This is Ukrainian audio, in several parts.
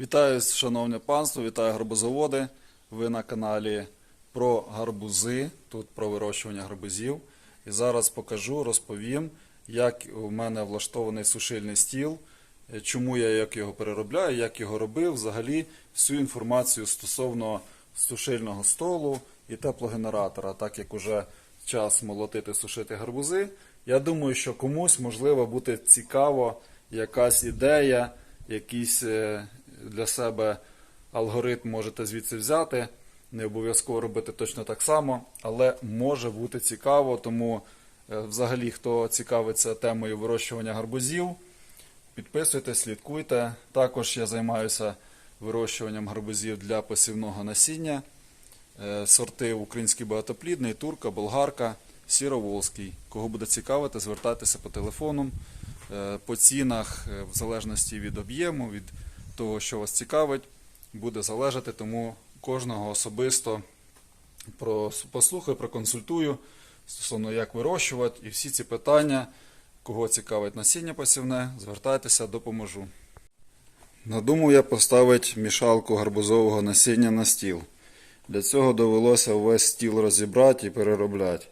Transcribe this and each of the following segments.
Вітаю, шановне панство, вітаю гарбузоводи. Ви на каналі про гарбузи, тут про вирощування гарбузів. І зараз покажу, розповім, як у мене влаштований сушильний стіл, чому я як його переробляю, як його робив, взагалі всю інформацію стосовно сушильного столу і теплогенератора, так як уже час молотити сушити гарбузи. Я думаю, що комусь можливо буде цікаво якась ідея, якийсь е, для себе алгоритм можете звідси взяти. Не обов'язково робити точно так само, але може бути цікаво, тому е, взагалі, хто цікавиться темою вирощування гарбузів, підписуйтесь, слідкуйте. Також я займаюся вирощуванням гарбузів для посівного насіння. Е, Сорти український багатоплідний, турка, болгарка, сіроволзький. Кого буде цікавити, звертайтеся по телефону. Е, По цінах, в залежності від об'єму, від того, що вас цікавить, буде залежати, тому кожного особисто послухаю, проконсультую стосовно як вирощувати і всі ці питання, кого цікавить насіння посівне, звертайтеся, допоможу. Надумав я поставити мішалку гарбузового насіння на стіл. Для цього довелося весь стіл розібрати і переробляти.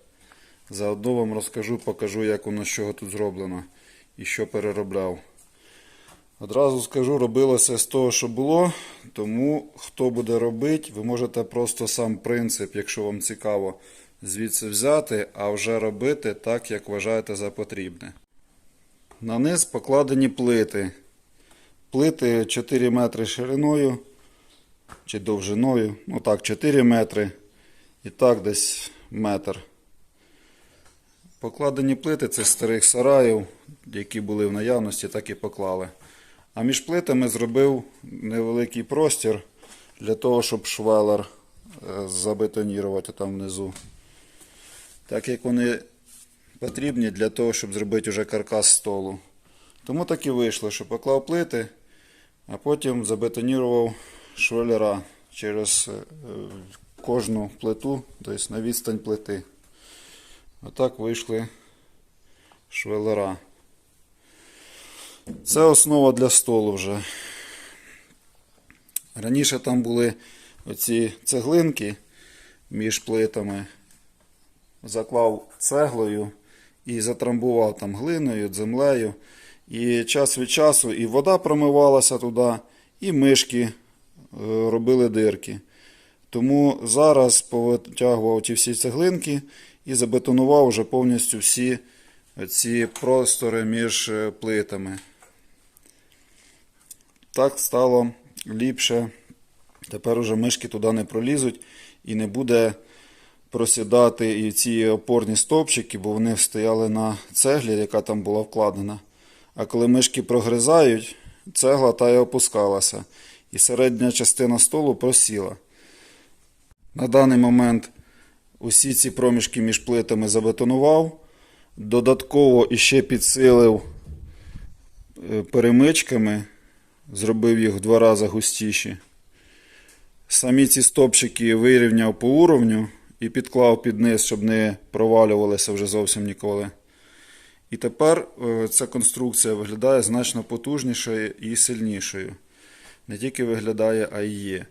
Заодно вам розкажу, покажу, як воно з чого тут зроблено і що переробляв. Одразу скажу, робилося з того, що було, тому хто буде робити, ви можете просто сам принцип, якщо вам цікаво, звідси взяти, а вже робити так, як вважаєте за потрібне. На низ покладені плити. Плити 4 метри шириною чи довжиною, ну так, 4 метри і так десь метр. Покладені плити це старих сараїв, які були в наявності, так і поклали. А між плитами зробив невеликий простір для того, щоб швелер е, забетонірувати там внизу. Так як вони потрібні для того, щоб зробити вже каркас столу. Тому так і вийшло, що поклав плити, а потім забетонірував швелера через е, кожну плиту, тобто на відстань плити. Отак вийшли швелера. Це основа для столу вже. Раніше там були оці цеглинки між плитами. Заклав цеглою і затрамбував там глиною, землею. І час від часу і вода промивалася туди, і мишки е, робили дирки. Тому зараз повитягував ті всі цеглинки і забетонував вже повністю всі ці простори між е, плитами. Так стало ліпше. Тепер уже мишки туди не пролізуть і не буде просідати і ці опорні стовпчики, бо вони стояли на цеглі, яка там була вкладена. А коли мишки прогризають, цегла та й опускалася. І середня частина столу просіла. На даний момент усі ці проміжки між плитами забетонував. Додатково іще підсилив е, перемичками, зробив їх в два рази густіші. Самі ці стопчики вирівняв по уровню і підклав під низ, щоб не провалювалися вже зовсім ніколи. І тепер е, ця конструкція виглядає значно потужнішою і сильнішою. Не тільки виглядає, а й є.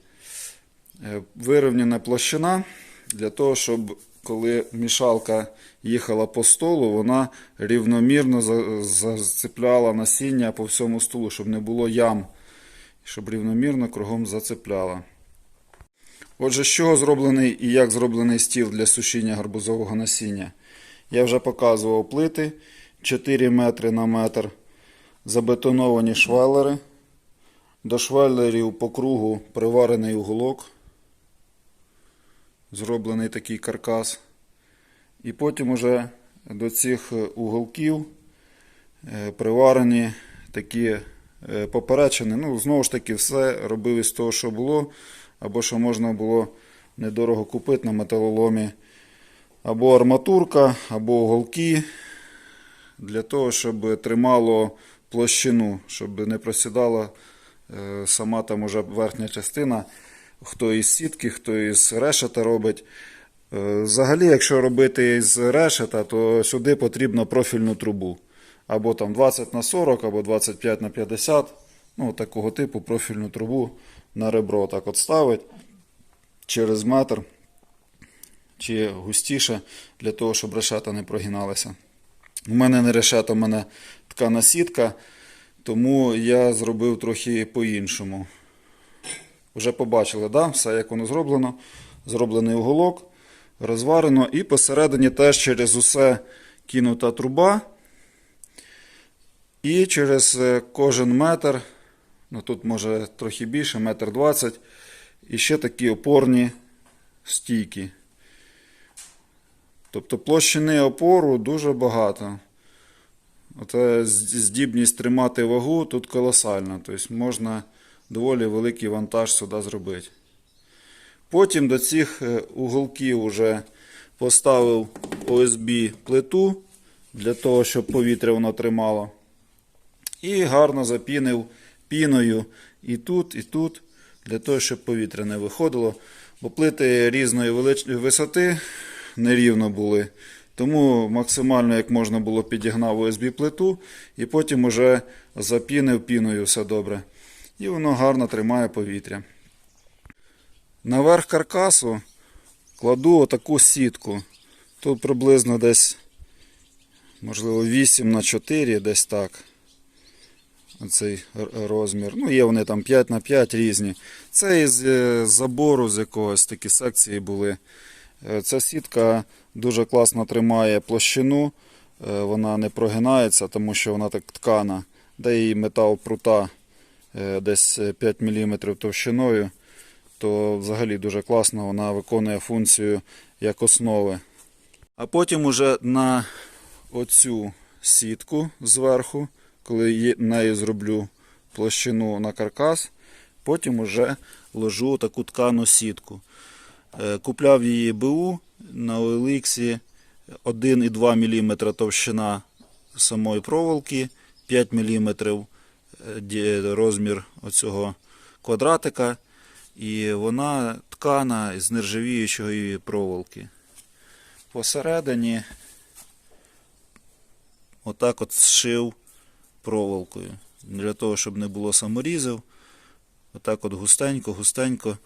Е, Вирівняна площина для того, щоб коли мішалка їхала по столу, вона рівномірно за- зацепляла насіння по всьому столу, щоб не було ям, щоб рівномірно кругом зацепляла. Отже, з чого зроблений і як зроблений стіл для сушіння гарбузового насіння? Я вже показував плити 4 метри на метр, забетоновані швелери. До швелерів по кругу приварений уголок, зроблений такий каркас. І потім уже до цих уголків е, приварені такі е, поперечини. Ну, знову ж таки, все робив із того, що було, або що можна було недорого купити на металоломі. Або арматурка, або уголки, для того, щоб тримало площину, щоб не просідала е, сама там уже верхня частина, хто із сітки, хто із решета робить. Е, Взагалі, якщо робити із решета, то сюди потрібно профільну трубу. Або там 20 на 40, або 25 на 50. ну, такого типу профільну трубу на ребро так от ставить через метр чи густіше, для того, щоб решета не прогиналися. У мене не решета, у мене ткана сітка, тому я зробив трохи по-іншому. Вже побачили, да? все як воно зроблено. Зроблений уголок, розварено, і посередині теж через усе кинута труба. І через е, кожен метр, ну тут може трохи більше, метр двадцять, і ще такі опорні стійки. Тобто площини опору дуже багато. Оце здібність тримати вагу тут колосальна. Тобто можна доволі великий вантаж сюди зробити. Потім до цих е, уголків вже поставив OSB плиту для того, щоб повітря воно тримало. І гарно запінив піною і тут, і тут, для того, щоб повітря не виходило. Бо плити різної висоти нерівно були. Тому максимально як можна було підігнав USB плиту і потім уже запінив піною все добре. І воно гарно тримає повітря. Наверх каркасу кладу отаку сітку. Тут приблизно десь, можливо, 8 на 4, десь так. Оцей розмір. Ну, є вони там 5 на 5 різні. Це із е, забору з якогось такі секції були. Е, Ця сітка дуже класно тримає площину, е, вона не прогинається, тому що вона так ткана. Де і метал прута десь 5 мм товщиною, то взагалі дуже класно вона виконує функцію як основи. А потім уже на оцю сітку зверху, коли нею зроблю площину на каркас, потім уже ложу таку ткану сітку. Е, Купляв її БУ на OLX 1,2 мм товщина самої проволоки, 5 мм розмір оцього квадратика, і вона ткана з нержавіючої проволоки. Посередині отак от зшив проволокою. Для того, щоб не було саморізів. Отак от густенько, густенько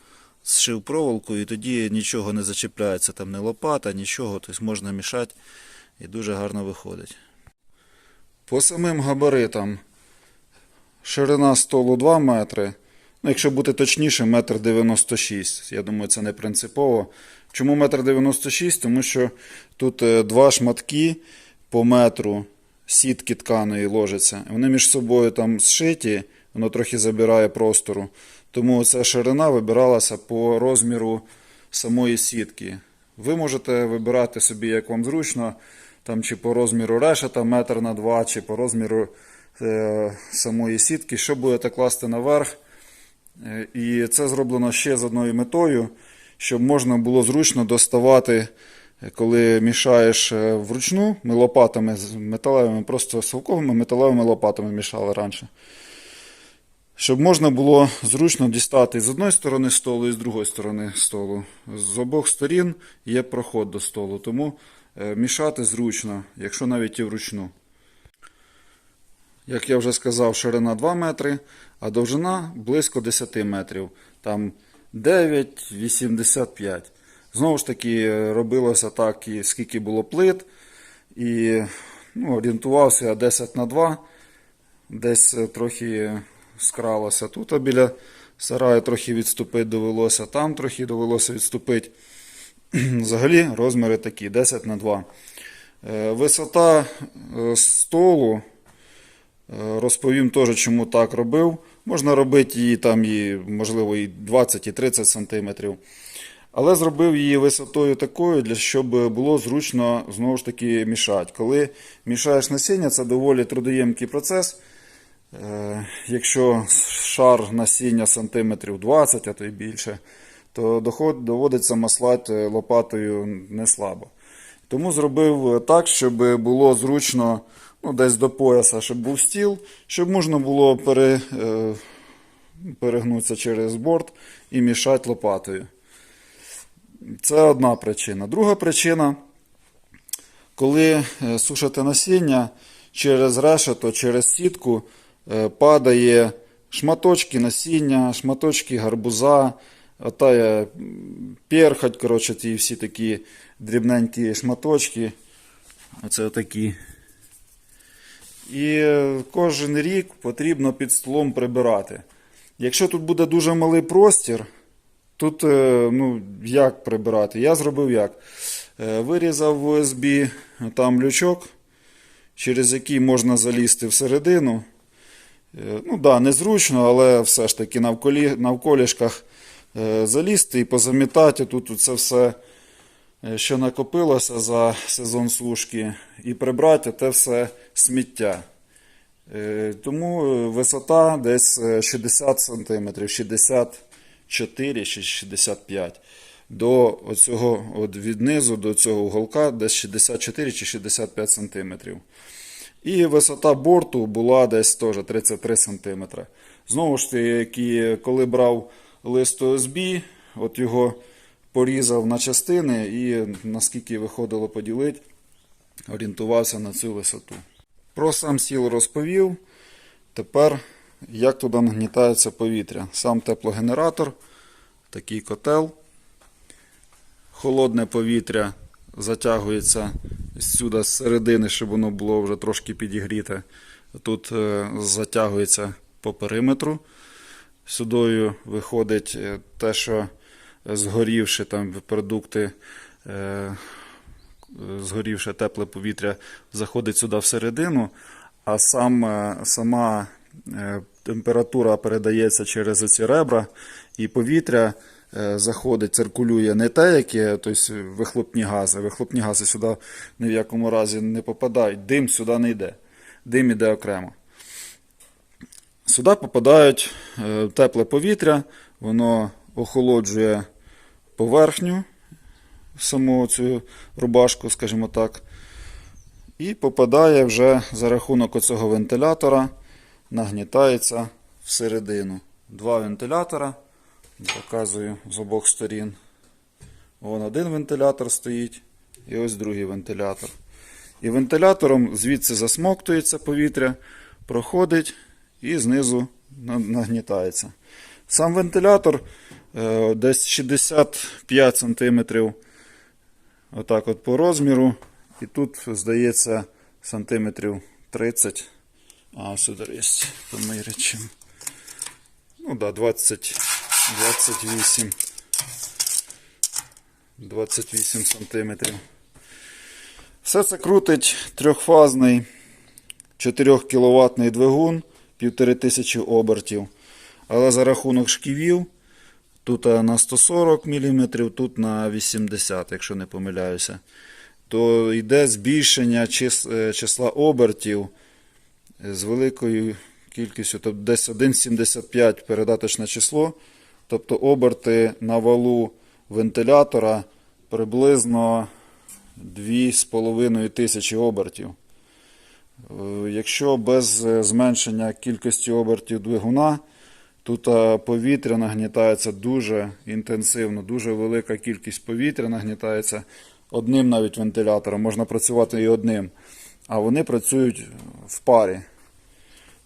зшив проволокою, і тоді нічого не зачіпляється, там не лопата, нічого, тобто можна мішати і дуже гарно виходить. По самим габаритам ширина столу 2 метри. Ну, якщо бути точніше, метр 96. Я думаю, це не принципово. Чому метр 96? Тому що тут е, два шматки по метру сітки тканої ложаться. Вони між собою там зшиті, воно трохи забирає простору. Тому ця ширина вибиралася по розміру самої сітки. Ви можете вибирати собі, як вам зручно, там, чи по розміру решета метр на два, чи по розміру самої сітки, що будете класти наверх. Е, І це зроблено ще з одною метою, щоб можна було зручно доставати, е, коли мішаєш е, вручну, ми лопатами металевими, просто совковими металевими лопатами мішали раніше. Щоб можна було зручно дістати з одної сторони столу і з другої сторони столу. З обох сторін є проход до столу, тому е, мішати зручно, якщо навіть і вручну. Як я вже сказав, ширина 2 метри, а довжина близько 10 метрів. Там 9,85. Знову ж таки, е, робилося так, і скільки було плит. І ну, орієнтувався я 10 на 2. Десь е, трохи скралося тут, а біля сараю трохи відступити довелося, там трохи довелося відступити. Взагалі розміри такі 10 на 2. Е, Висота столу Розповім теж, чому так робив. Можна робити її там, і, можливо, і 20, і 30 см. Але зробив її висотою такою, щоб було зручно знову ж таки мішати. Коли мішаєш насіння, це доволі трудоємкий процес. Е, Якщо шар насіння сантиметрів 20, а то й більше, то доход, доводиться маслати лопатою не слабо. Тому зробив так, щоб було зручно ну, десь до пояса, щоб був стіл, щоб можна було пере, е, перегнутися через борт і мішати лопатою. Це одна причина. Друга причина, коли е, сушите насіння через решето, через сітку е, падає шматочки насіння, шматочки гарбуза, отая перхоть, коротше, ті всі такі дрібненькі шматочки. Оце отакі. І кожен рік потрібно під столом прибирати. Якщо тут буде дуже малий простір, тут е, ну, як прибирати? Я зробив як? Е, Вирізав в ОСБ там лючок, через який можна залізти всередину. Е, Ну да, незручно, але все ж таки навколі, навколішках залізти і позамітати тут це все, що накопилося за сезон сушки, і прибрати те все сміття. Е, Тому е, висота десь е, 60 см, 64 чи 65 до оцього, от від низу до цього уголка десь 64 чи 65 см. І висота борту була десь теж 33 см. Знову ж таки, коли брав лист ОСБ, от його порізав на частини і наскільки виходило поділити, орієнтувався на цю висоту. Про сам сіл розповів. Тепер як туди нагнітається повітря. Сам теплогенератор, такий котел. Холодне повітря затягується сюди з середини, щоб воно було вже трошки підігріте. Тут е, затягується по периметру. Сюдою виходить е, те, що згорівши там продукти, е, згорівше тепле повітря заходить сюди всередину, а сам, е, сама е, температура передається через оці ребра, і повітря заходить, циркулює не те, яке, тобто вихлопні гази. Вихлопні гази сюди ні в якому разі не попадають, дим сюди не йде. Дим іде окремо. Сюди попадають тепле повітря, воно охолоджує поверхню, саму цю рубашку, скажімо так, і попадає вже за рахунок оцього вентилятора, нагнітається всередину. Два вентилятора, показую з обох сторін. Вон один вентилятор стоїть, і ось другий вентилятор. І вентилятором звідси засмоктується повітря, проходить і знизу нагнітається. Сам вентилятор десь 65 см отак от по розміру. І тут, здається, сантиметрів 30. А, сюди є помірячим. Ну да, 20, 28. 28 сантиметрів. Все це крутить трьохфазний 4 кВт двигун 1500 обертів. Але за рахунок шківів, тут е, на 140 мм, тут на 80, якщо не помиляюся, то йде збільшення е, числа обертів з великою кількістю, тобто десь 1,75 передаточне число. Тобто оберти на валу вентилятора приблизно 2,5 тисячі обертів. Е, Якщо без е, зменшення кількості обертів двигуна, тут е, повітря нагнітається дуже інтенсивно, дуже велика кількість повітря нагнітається одним навіть вентилятором, можна працювати і одним, а вони працюють в парі.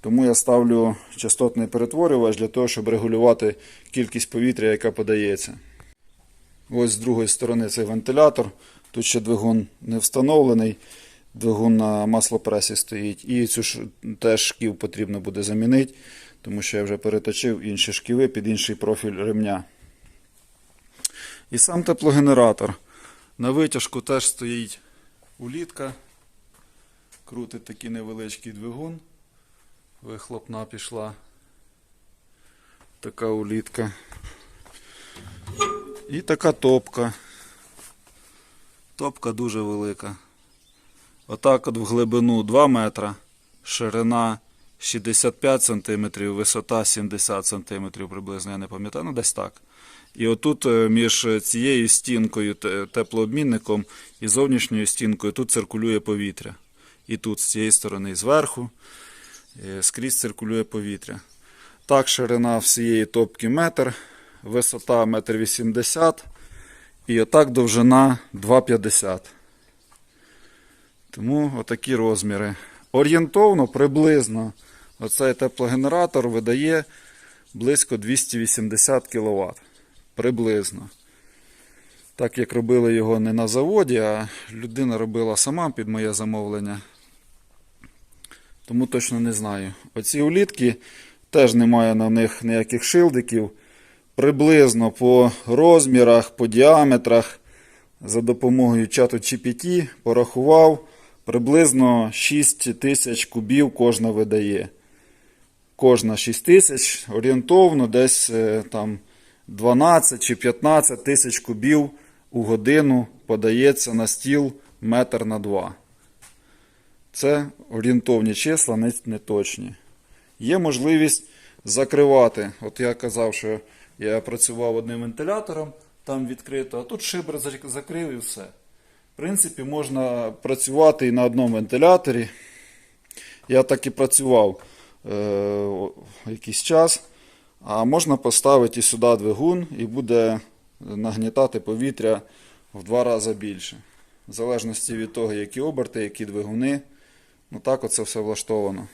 Тому я ставлю частотний перетворювач для того, щоб регулювати кількість повітря, яка подається. Ось з другої сторони цей вентилятор. Тут ще двигун не встановлений. Двигун на маслопресі стоїть. І цю ж теж шків потрібно буде замінити, тому що я вже переточив інші шківи під інший профіль ремня. І сам теплогенератор. На витяжку теж стоїть улітка. Крутить такий невеличкий двигун. Вихлопна пішла. Така улітка. І така топка. Топка дуже велика. Отак от в глибину 2 метра, ширина 65 см, висота 70 см приблизно, я не пам'ятаю, ну десь так. І отут е, між цією стінкою, теплообмінником і зовнішньою стінкою тут циркулює повітря. І тут з цієї сторони, і зверху, е, скрізь циркулює повітря. Так, ширина всієї топки метр, висота метр 80 і отак довжина 2,50. Тому отакі розміри. Орієнтовно, приблизно Оцей теплогенератор видає близько 280 кВт. Приблизно. Так як робили його не на заводі, а людина робила сама під моє замовлення. Тому точно не знаю. Оці улітки теж немає на них ніяких шилдиків. Приблизно по розмірах, по діаметрах за допомогою чату GPT порахував приблизно 6 тисяч кубів кожна видає. Кожна 6 тисяч, орієнтовно десь е, там 12 чи 15 тисяч кубів у годину подається на стіл метр на два. Це орієнтовні числа, не, не точні. Є можливість закривати. От я казав, що я працював одним вентилятором, там відкрито, а тут шибер зак- закрив і все. В принципі, можна працювати і на одному вентиляторі. Я так і працював якийсь час. А можна поставити сюди двигун і буде нагнітати повітря в два рази більше. В залежності від того, які оберти, які двигуни. Ну так оце все влаштовано.